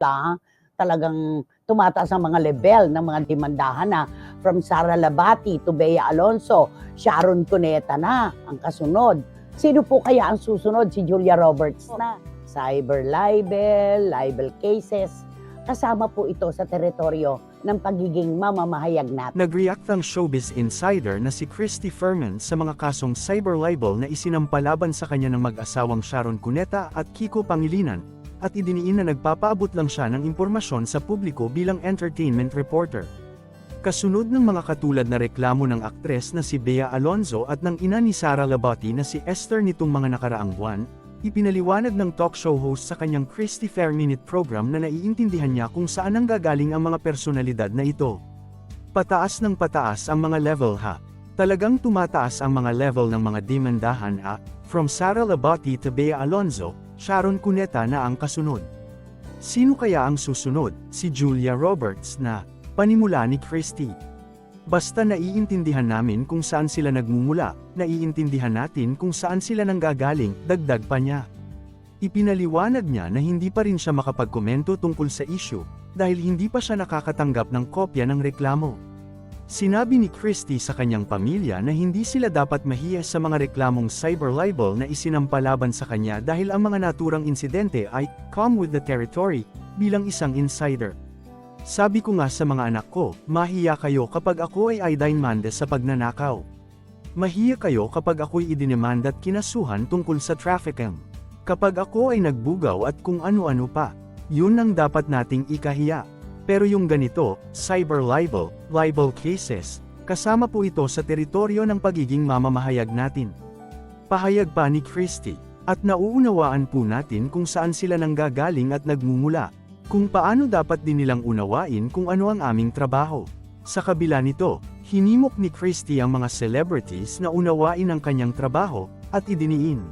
ha, talagang tumataas ang mga level ng mga demandahan na from Sara Labati to Bea Alonso, Sharon Cuneta na ang kasunod. Sino po kaya ang susunod? Si Julia Roberts na. Cyber libel, libel cases, kasama po ito sa teritoryo ng pagiging mamamahayag natin. Nag-react ang showbiz insider na si Christy Ferman sa mga kasong cyber libel na isinampalaban sa kanya ng mag-asawang Sharon Cuneta at Kiko Pangilinan, at idiniin na nagpapaabot lang siya ng impormasyon sa publiko bilang entertainment reporter. Kasunod ng mga katulad na reklamo ng aktres na si Bea Alonzo at ng ina ni Sara Labati na si Esther nitong mga nakaraang buwan, ipinaliwanag ng talk show host sa kanyang Christy Fair Minute program na naiintindihan niya kung saan ang gagaling ang mga personalidad na ito. Pataas ng pataas ang mga level ha. Talagang tumataas ang mga level ng mga demandahan ha, from Sara Labati to Bea Alonzo, Sharon Cuneta na ang kasunod. Sino kaya ang susunod? Si Julia Roberts na, panimula ni Christie. Basta naiintindihan namin kung saan sila nagmumula, naiintindihan natin kung saan sila nanggagaling, dagdag pa niya. Ipinaliwanag niya na hindi pa rin siya makapagkomento tungkol sa issue, dahil hindi pa siya nakakatanggap ng kopya ng reklamo. Sinabi ni Christie sa kanyang pamilya na hindi sila dapat mahiya sa mga reklamong cyber libel na isinampalaban sa kanya dahil ang mga naturang insidente ay come with the territory bilang isang insider. Sabi ko nga sa mga anak ko, mahiya kayo kapag ako ay idinmande sa pagnanakaw. Mahiya kayo kapag ako'y idinemand at kinasuhan tungkol sa trafficking. Kapag ako ay nagbugaw at kung ano-ano pa, yun ang dapat nating ikahiya. Pero yung ganito, cyber libel, libel cases, kasama po ito sa teritoryo ng pagiging mamamahayag natin. Pahayag pa ni Christie, at nauunawaan po natin kung saan sila nanggagaling at nagmumula, kung paano dapat din nilang unawain kung ano ang aming trabaho. Sa kabila nito, hinimok ni Christie ang mga celebrities na unawain ang kanyang trabaho, at idiniin.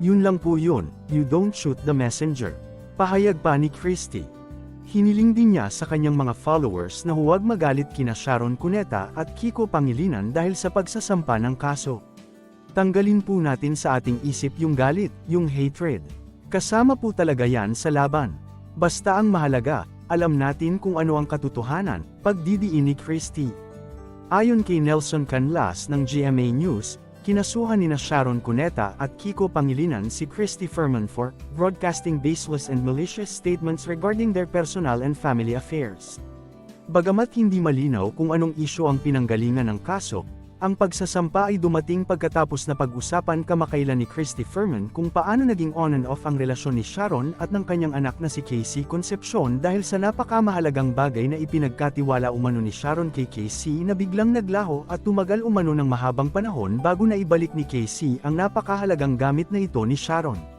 Yun lang po yun, you don't shoot the messenger. Pahayag pa ni Christie. Hiniling din niya sa kanyang mga followers na huwag magalit kina Sharon Cuneta at Kiko Pangilinan dahil sa pagsasampa ng kaso. Tanggalin po natin sa ating isip yung galit, yung hatred. Kasama po talaga yan sa laban. Basta ang mahalaga, alam natin kung ano ang katotohanan, pagdidiin ni Christie. Ayon kay Nelson Canlas ng GMA News, kinasuhan ni na Sharon Cuneta at Kiko Pangilinan si Christy Furman for broadcasting baseless and malicious statements regarding their personal and family affairs. Bagamat hindi malinaw kung anong isyo ang pinanggalingan ng kaso, ang pagsasampa ay dumating pagkatapos na pag-usapan kamakailan ni Christy Furman kung paano naging on and off ang relasyon ni Sharon at ng kanyang anak na si Casey Concepcion dahil sa napakamahalagang bagay na ipinagkatiwala umano ni Sharon kay Casey na biglang naglaho at tumagal umano ng mahabang panahon bago na ibalik ni Casey ang napakahalagang gamit na ito ni Sharon.